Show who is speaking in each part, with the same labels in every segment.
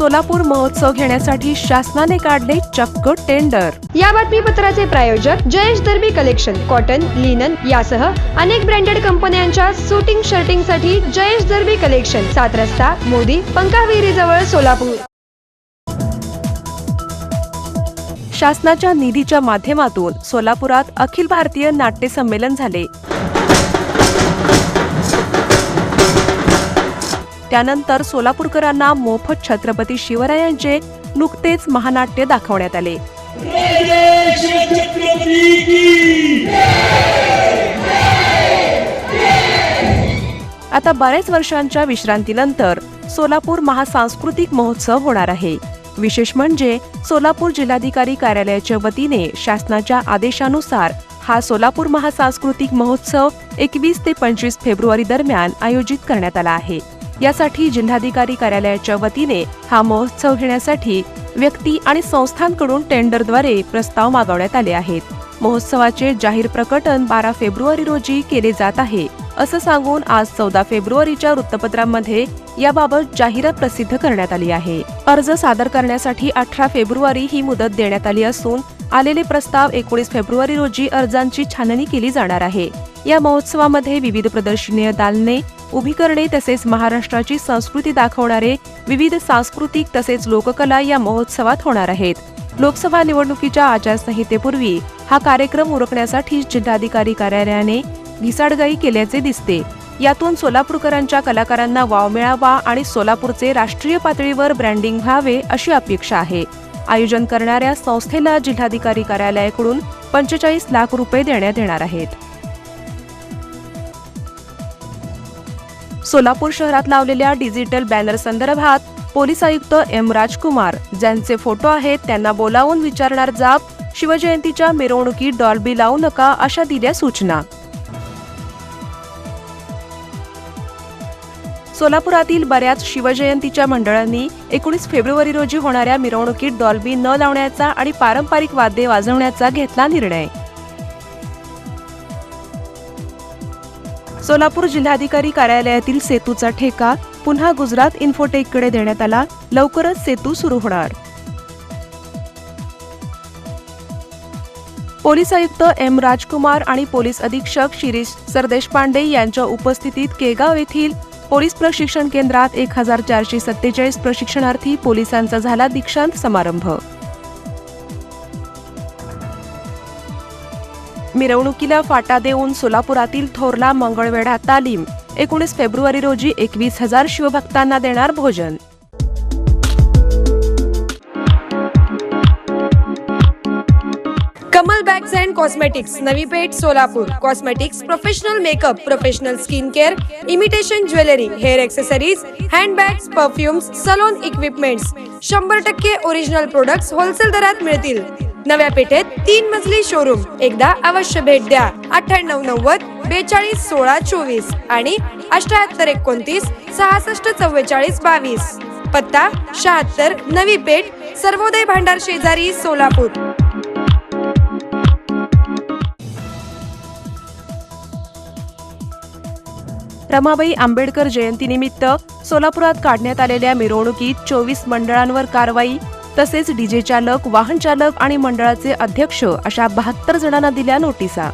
Speaker 1: सोलापूर महोत्सव घेण्यासाठी शासनाने काढले चक्क टेंडर.
Speaker 2: या बातमीपत्राचे प्रायोजक Jayesh Darbi collection cotton linen यासह अनेक ब्रँडेड कंपन्यांच्या सुटिंग शर्टिंगसाठी जयेश दर्बी कलेक्शन सात रस्ता मोदी पंकाविहिरी जवळ सोलापूर.
Speaker 1: शासनाच्या निधीच्या माध्यमातून सोलापुरात अखिल भारतीय नाट्य संमेलन झाले. त्यानंतर सोलापूरकरांना मोफत छत्रपती शिवरायांचे नुकतेच महानाट्य दाखवण्यात आले. आता बऱ्याच वर्षांच्या विश्रांतीनंतर सोलापूर महासांस्कृतिक महोत्सव होणार आहे. विशेष म्हणजे सोलापूर जिल्हाधिकारी कार्यालयाच्या वतीने शासनाच्या आदेशानुसार हा सोलापूर महासांस्कृतिक महोत्सव एकवीस ते पंचवीस फेब्रुवारी दरम्यान आयोजित करण्यात आला आहे. यासाठी जिल्हाधिकारी कार्यालयाच्या वतीने हा महोत्सव घेण्यासाठी व्यक्ती आणि संस्थांकडून टेंडरद्वारे प्रस्ताव मागवण्यात आले आहेत. महोत्सवाचे जाहीर प्रकटन बारा फेब्रुवारी रोजी केले जात आहे असं सांगून आज चौदा फेब्रुवारीच्या वृत्तपत्रांमध्ये याबाबत जाहिरात प्रसिद्ध करण्यात आली आहे. अर्ज सादर करण्यासाठी अठरा फेब्रुवारी ही मुदत देण्यात आली असून आलेले प्रस्ताव एकोणीस फेब्रुवारी रोजी अर्जांची छाननी केली जाणार आहे. या महोत्सवामध्ये विविध प्रदर्शनीय दालने उभी करणे तसेच महाराष्ट्राची संस्कृती दाखवणारे विविध सांस्कृतिक तसेच लोककला या महोत्सवात होणार आहेत. लोकसभा निवडणुकीच्या आचारसंहितेपूर्वी हा कार्यक्रम उरकण्यासाठी जिल्हाधिकारी कार्यालयाने घिसाडगाई केल्याचे दिसते. यातून सोलापूरकरांच्या कलाकारांना वाव मिळावा आणि सोलापूरचे राष्ट्रीय पातळीवर ब्रँडिंग व्हावे अशी अपेक्षा आहे. आयोजन करणाऱ्या संस्थेला जिल्हाधिकारी कार्यालयाकडून पंचेचाळीस लाख रुपये देण्यात येणार आहेत. सोलापूर शहरात लावलेल्या डिजिटल बॅनर संदर्भात पोलीस आयुक्त एम राजकुमार ज्यांचे फोटो आहेत त्यांना बोलावून विचारणार जाब शिवजयंतीच्या मिरवणुकीत डॉल्बी लावू नका अशा दिल्या सूचना. सोलापुरातील बऱ्याच शिवजयंतीच्या मंडळांनी एकोणीस फेब्रुवारी रोजी होणाऱ्या मिरवणुकीत डॉल्बी न लावण्याचा आणि पारंपरिक वाद्ये वाजवण्याचा घेतला निर्णय. सोलापूर जिल्हाधिकारी कार्यालयातील सेतूचा ठेका पुन्हा गुजरात इन्फोटेककडे देण्यात आला. लवकरच सेतू सुरू होणार. पोलीस आयुक्त एम राजकुमार आणि पोलीस अधीक्षक शिरीष सरदेशपांडे यांच्या उपस्थितीत केगाव येथील पोलीस प्रशिक्षण केंद्रात एक हजार चारशे सत्तेचाळीस प्रशिक्षणार्थी पोलिसांचा झाला दीक्षांत समारंभ. मिरवणुकीला फाटा देऊन सोलापुरातील थोरला मंगळवेढा तालीम. एकोणीस फेब्रुवारी रोजी एकवीस हजार शिवभक्तांना देणार भोजन.
Speaker 2: Kamal bags and cosmetics Navi Peth Solapur. Cosmetics professional makeup professional skin care imitation jewellery hair accessories handbags perfumes salon equipments शंभर टक्के ओरिजिनल प्रोडक्ट्स होलसेल दरात मिळतील. नव्या पेठेत तीन मजली शोरूम एकदा अवश्य भेट द्या. अठ्ठ्याण्णव नव्वद बेचाळीस सोळा चोवीस आणि अठ्याहत्तर एकोणतीस सहासष्ट चव्वेचाळीस बावीस. पत्ता शहात्तर नवी पेठ सर्वोदय भांडार शेजारी सोलापूर.
Speaker 1: रमाबाई आंबेडकर जयंतीनिमित्त सोलापुरात काढण्यात आलेल्या मिरवणुकीत चोवीस मंडळांवर कारवाई तसेच डीजे चालक वाहन चालक आणि मंडळाचे अध्यक्ष अशा बहात्तर जणांना दिल्या नोटिसा.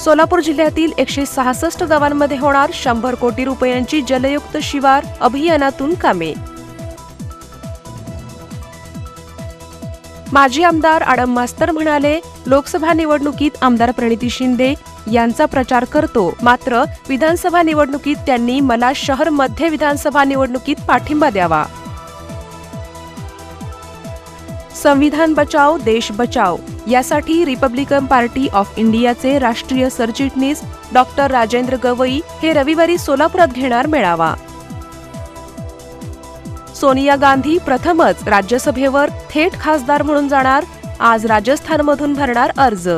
Speaker 1: सोलापूर जिल्ह्यातील एकशे सहासष्ट गावांमध्ये होणार शंभर कोटी रुपयांची जलयुक्त शिवार अभियानातून कामे. माजी आमदार आडम मास्तर म्हणाले लोकसभा निवडणुकीत आमदार प्रणिती शिंदे यांचा प्रचार करतो. मात्र विधानसभा निवडणुकीत त्यांनी मला शहर मध्य विधानसभा निवडणुकीत पाठिंबा द्यावा. संविधान बचाव देश बचाव यासाठी रिपब्लिकन पार्टी ऑफ इंडियाचे राष्ट्रीय सरचिटणीस डॉक्टर राजेंद्र गवई हे रविवारी सोलापुरात घेणार मेळावा. सोनिया गांधी प्रथमच राज्यसभेवर थेट खासदार म्हणून जाणार आज राजस्थानमधून भरणार अर्ज.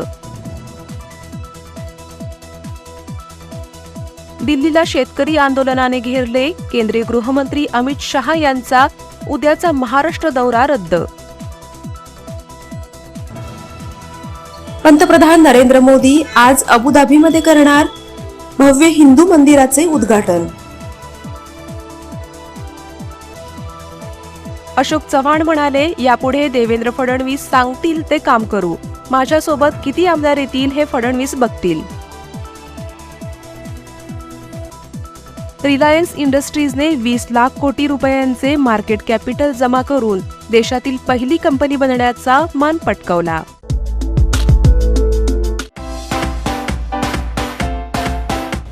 Speaker 1: दिल्लीला शेतकरी आंदोलनाने घेरले केंद्रीय गृहमंत्री अमित शहा यांचा उद्याचा महाराष्ट्र दौरा रद्द
Speaker 3: पंतप्रधान नरेंद्र मोदी आज अबुधाबीमध्ये करणार भव्य हिंदू मंदिराचे उद्घाटन.
Speaker 1: अशोक चव्हाण म्हणाले यापुढे देवेंद्र फडणवीस सांगतील ते काम करू. माझ्यासोबत किती आमदार येतील हे फडणवीस बघतील. रिलायन्स इंडस्ट्रीजने वीस लाख कोटी रुपयांचे मार्केट कॅपिटल जमा करून देशातील पहिली कंपनी बनण्याचा मान पटकावला.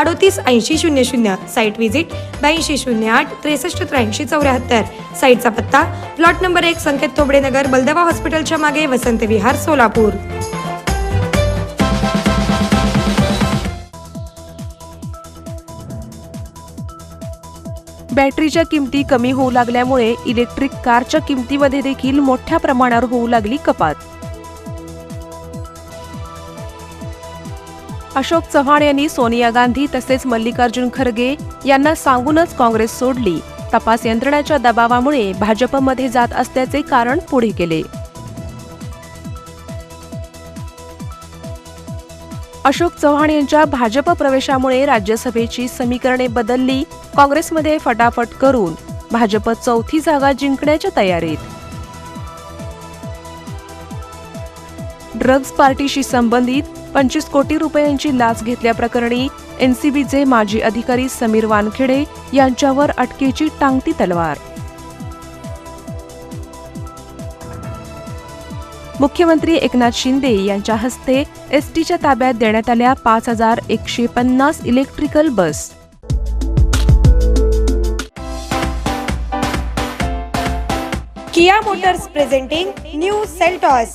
Speaker 2: अडोतीस ऐंशी शून्य शून्य साईट व्हिजिट ब्याऐंशी शून्य आठ त्रेसष्ट त्र्याऐंशी चौऱ्याहत्तर. साईटचा पत्ता प्लॉट नंबर एक संकेत तोबडे नगर बलदवा हॉस्पिटलच्या मागे वसंत विहार सोलापूर.
Speaker 1: बॅटरीच्या किमती कमी होऊ लागल्यामुळे इलेक्ट्रिक कारच्या किमतीमध्ये देखील मोठ्या प्रमाणावर होऊ लागली कपात. अशोक चव्हाण यांनी सोनिया गांधी तसेच मल्लिकार्जुन खरगे यांना सांगूनच काँग्रेस सोडली. तपास यंत्रणाच्या दबावामुळे भाजपमध्ये जात असल्याचे कारण पुढे केले अशोक चव्हाण यांच्या भाजप प्रवेशामुळे राज्यसभेची समीकरणे बदलली काँग्रेसमध्ये फटाफट करून भाजप चौथी जागा जिंकण्याच्या तयारीत. ड्रग्ज पार्टीशी संबंधित पंचवीस कोटी रुपयांची लाच घेतल्याप्रकरणी एनसीबीचे माजी अधिकारी समीर वानखेडे यांच्यावर अटकेची टांगती तलवार. मुख्यमंत्री एकनाथ शिंदे यांच्या हस्ते एसटीच्या ताब्यात देण्यात आल्या पाच हजार एकशे पन्नास electrical bus.
Speaker 2: Kia Motors presenting new Seltos.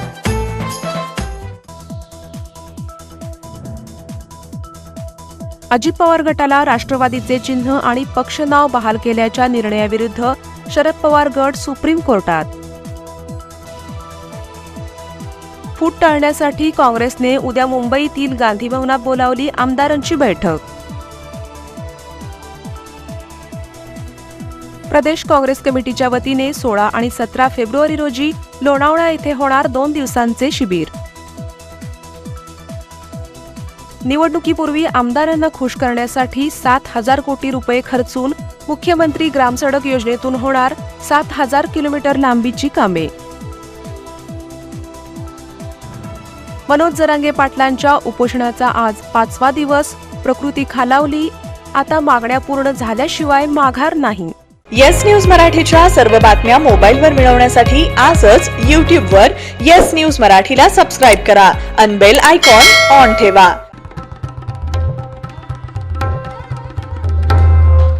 Speaker 1: Ajit Pawar गटाला राष्ट्रवादीचे चिन्ह आणि पक्ष नाव बहाल केल्याच्या निर्णयाविरुद्ध शरद पवार गट सुप्रीम कोर्टात. फूट टाळण्यासाठी काँग्रेसने उद्या मुंबईतील गांधी भवनात बोलावली आमदारांची बैठक. प्रदेश काँग्रेस कमिटीच्या वतीने सोळा आणि सतरा फेब्रुवारी रोजी लोणावळा येथे होणार दोन दिवसांचे शिबिर. निवडणुकीपूर्वी आमदारांना खुश करण्यासाठी सात हजार कोटी रुपये खर्चून मुख्यमंत्री ग्रामसडक योजनेतून होणार सात हजार किलोमीटर लांबीची कामे. मनोज जरांगे पाटलांच्या उपोषणाचा आज पाचवा दिवस. प्रकृती खालावली आता मागण्या पूर्ण झाल्याशिवाय माघार नाही.
Speaker 4: येस न्यूज मराठीच्या सर्व बातम्या मोबाईलवर मिळवण्यासाठी आजच यूट्यूबवर येस न्यूज मराठीला सबस्क्राईब करा. अनबेल आयकॉन ऑन ठेवा.